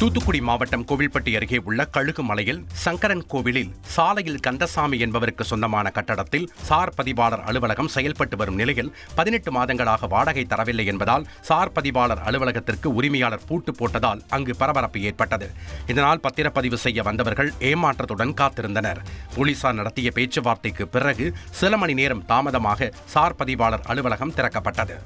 தூத்துக்குடி மாவட்டம் கோவில்பட்டி அருகே உள்ள கழுகு மலையில் சங்கரன் கோவிலில் சாலையில் கந்தசாமி என்பவருக்கு சொந்தமான கட்டடத்தில் சார் பதிவாளர் அலுவலகம் செயல்பட்டு வரும் நிலையில் பதினெட்டு மாதங்களாக வாடகை தரவில்லை என்பதால் சார் பதிவாளர் அலுவலகத்திற்கு உரிமையாளர் பூட்டு போட்டதால் அங்கு பரபரப்பு ஏற்பட்டது. இதனால் பத்திரப்பதிவு செய்ய வந்தவர்கள் ஏமாற்றத்துடன் காத்திருந்தனர். போலீசார் நடத்திய பேச்சுவார்த்தைக்கு பிறகு சில மணி நேரம் தாமதமாக சார் பதிவாளர் அலுவலகம் திறக்கப்பட்டது.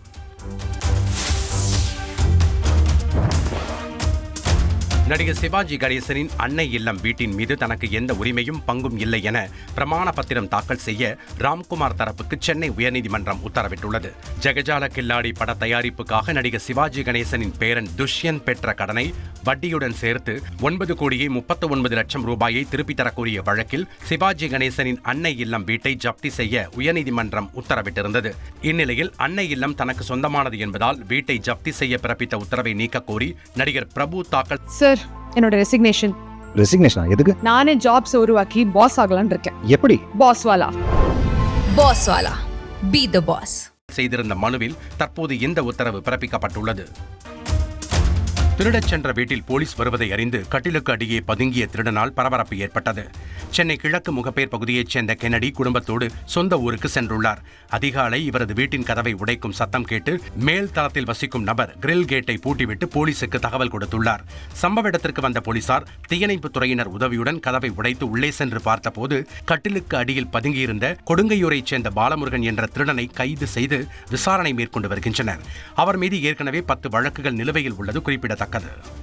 நடிகர் சிவாஜி கணேசனின் அன்னை இல்லம் வீட்டின் மீது தனக்கு எந்த உரிமையும் பங்கும் இல்லை என பிரமாண பத்திரம் தாக்கல் செய்ய ராம்குமார் தரப்புக்கு சென்னை உயர்நீதிமன்றம் உத்தரவிட்டுள்ளது. ஜெகஜால கில்லாடி பட தயாரிப்புக்காக நடிகர் சிவாஜி கணேசனின் பேரன் துஷ்யந்த் பெற்ற கடனை வட்டியுடன் சேர்த்து ஒன்பது கோடியே முப்பத்து ஒன்பது லட்சம் ரூபாயை திருப்பித் தரக்கூடிய வழக்கில் சிவாஜி கணேசனின் அன்னை இல்லம் வீட்டை ஜப்தி செய்ய உயர்நீதிமன்றம் உத்தரவிட்டிருந்தது. இந்நிலையில் அன்னை இல்லம் தனக்கு சொந்தமானது என்பதால் வீட்டை ஜப்தி செய்ய பிறப்பித்த உத்தரவை நீக்கக் கோரி நடிகர் பிரபு தாக்கல் சார் என்னோட ரெசிக்னேஷன் ரெசிக்னேஷனா எதுக்கு? நானே ஜாப்ஸ் உருவாக்கி பாஸ் ஆகலாம்னு இருக்கேன். எப்படி? பாஸ் வாலா பாஸ் வாலா பி த பாஸ் செய்திருந்த மனுவில் தற்போது இந்த உத்தரவு பிறப்பிக்கப்பட்டுள்ளது? திருடச் சென்ற வீட்டில் போலீஸ் வருவதை அறிந்து கட்டிலுக்கு அடியே பதுங்கிய திருடனால் பரபரப்பு ஏற்பட்டது. சென்னை கிழக்கு முகப்பேர் பகுதியைச் சேர்ந்த கென்னடி குடும்பத்தோடு சொந்த ஊருக்கு சென்றுள்ளார். அதிகாலை இவரது வீட்டின் கதவை உடைக்கும் சத்தம் கேட்டு மேல் தளத்தில் வசிக்கும் நபர் கிரில் கேட்டை பூட்டிவிட்டு போலீசுக்கு தகவல் கொடுத்துள்ளார். சம்பவ இடத்திற்கு வந்த போலீசார் தீயணைப்புத் துறையினர் உதவியுடன் கதவை உடைத்து உள்ளே சென்று பார்த்தபோது கட்டிலுக்கு அடியில் பதுங்கியிருந்த கொடுங்கையூரைச் சேர்ந்த பாலமுருகன் என்ற திருடனை கைது செய்து விசாரணை மேற்கொண்டு வருகின்றனர். அவர் மீது ஏற்கனவே பத்து வழக்குகள் நிலுவையில் உள்ளது குறிப்பிடத்தக்கது.